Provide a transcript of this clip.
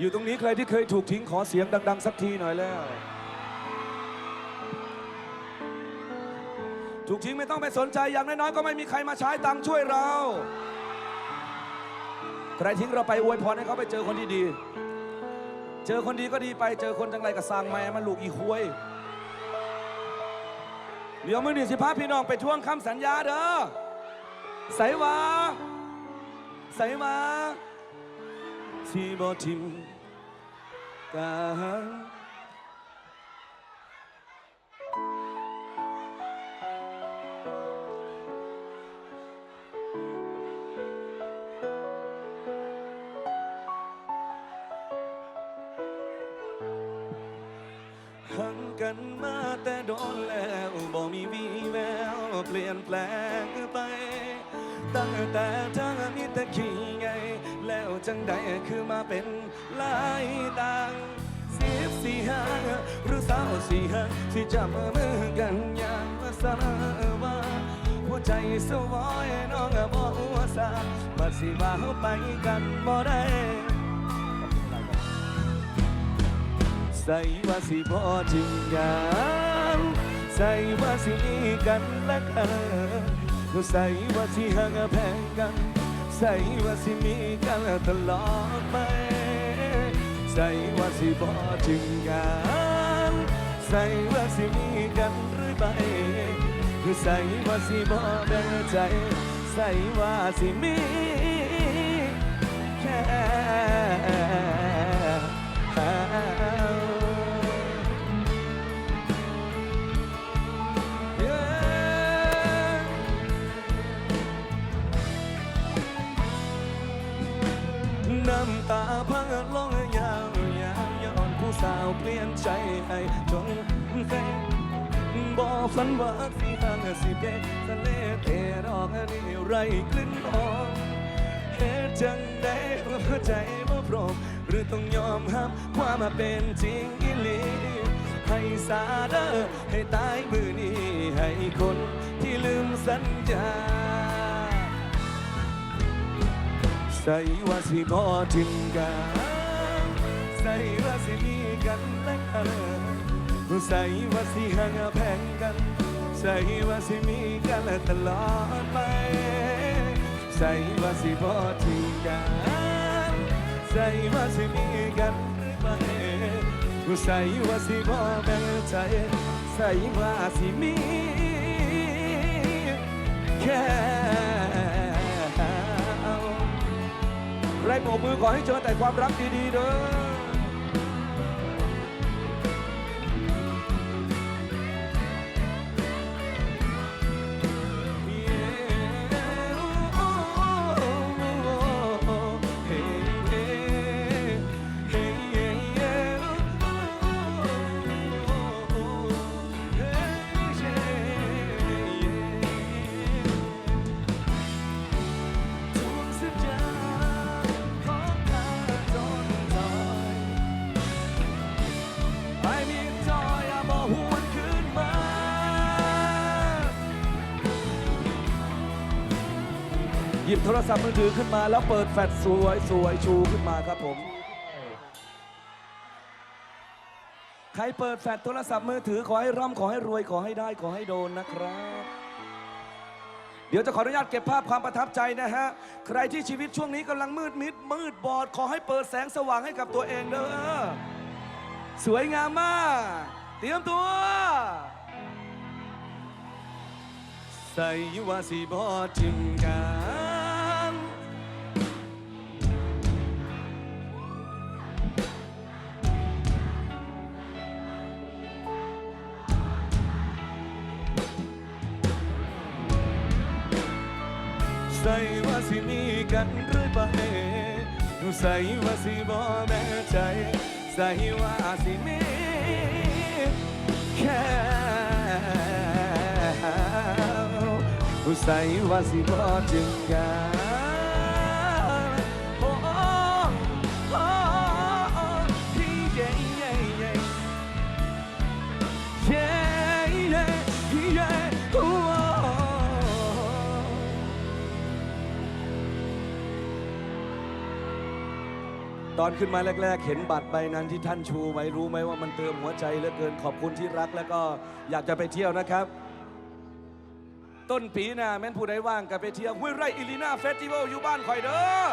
อยู่ตรงนี้ใครที่เคยถูกทิ้งขอเสียงดัง ๆ สักทีหน่อยแล้ว ถูกทิ้งไม่ต้องไปสนใจอย่างน้อยๆก็ไม่มีใครมาใช้ตังช่วยเรา ใครทิ้งเราไปอวยพรให้เขาไปเจอคนที่ดีเจอคนดีก็ดีไปเจอคนจังไรก็สร้างแม่มันลูกอีหวยเดี๋ยวมือหนึ่งสิพาพี่น้องไปทวงคำสัญญาเด้อใส่วาใส่วา ที่บ่ทิมกันห่งกันมาแต่โดนแล้วบ่มีวีแววเปลี่ยนแปลงไป ตั้งแต่เธอมีแต่ขี้ไง จังใดคือมาเป็นลายต่างสิบสี่ห้าหรือสาวสี่ห้าที่จับมือกันอย่างมาสาว่าหัวใจสวอยน้องบอกว่าสามาสิว่าไปกันบ่ได้ใส่ว่าสิพอจริงกันใส่ว่าสิมีกันและกันใส่ว่าสิห่างแพงกัน ใส่ว่าสิมีกันตลอดไป ใส่ว่าสิพอจริงกันใส่ว่าสิมีกันหรือไปใส่ว่าสิบอแบ่งใจ ใส่ว่าสิมีแค่ น้ำตาพังลงยาวยาวย้อนผู้สาวเปลี่ยนใจให้จนเคยบ่ฝันว่าสิห่างสิเด็กทะเลเทดอกนี่ไรกลิ่นหอมเฮ็ดจังได้หัวใจบ่พร้อมหรือต้องยอมรับความมาเป็นจริงอีหลีให้สาเดอให้ตายมือนี้ให้คนที่ลืมสัญญา ใส่ว่าสิพอทิ้งกันใส่ว่าสิมีกันและกันใส่ว่าสิห่างแพงกันใส่ว่าสิมีกันตลอดไปใส่ว่าสิพอทิ้งกันใส่ว่าสิมีกันหรือไม่ใส่ว่าสิพอแบ่งใจใส่ว่าสิมีแค่ ไรโบกมือขอให้เจอแต่ความรักดีๆเด้อ ยิบโทรศัพท์มือถือขึ้นมาแล้วเปิดแฟลชสวยสวยชูขึ้นมาครับผม ใครเปิดแฟลชโทรศัพท์มือถือขอให้ร่ำขอให้รวยขอให้ได้ขอให้โดนนะครับ เดี๋ยวจะขออนุญาตเก็บภาพความประทับใจนะฮะ ใครที่ชีวิตช่วงนี้กำลังมืดมิด มืดบอดขอให้เปิดแสงสว่างให้กับตัวเองเด้อสวยงามมาก เตรียมตัวใส่ว่าสิบอจริงกัน ใส่ว่าสิมีกันหรื่อยไปใส่ว่าสิบ่แม่ใจ ใส่ว่าสิมีแค่ใส่ว่าสิบ่จึงกัน ตอนขึ้นมาแรก ๆ เห็นบัตรใบนั้นที่ท่านชูไว้รู้ไหมว่ามันเติมหัวใจเหลือเกินขอบคุณที่รักแล้วก็อยากจะไปเที่ยวนะครับ ต้นปีหน้าแม่นผู้ใดว่างก็ไปเที่ยวห้วยไร่อิลิน่าเฟสติวัลอยู่บ้านคอยเด้อ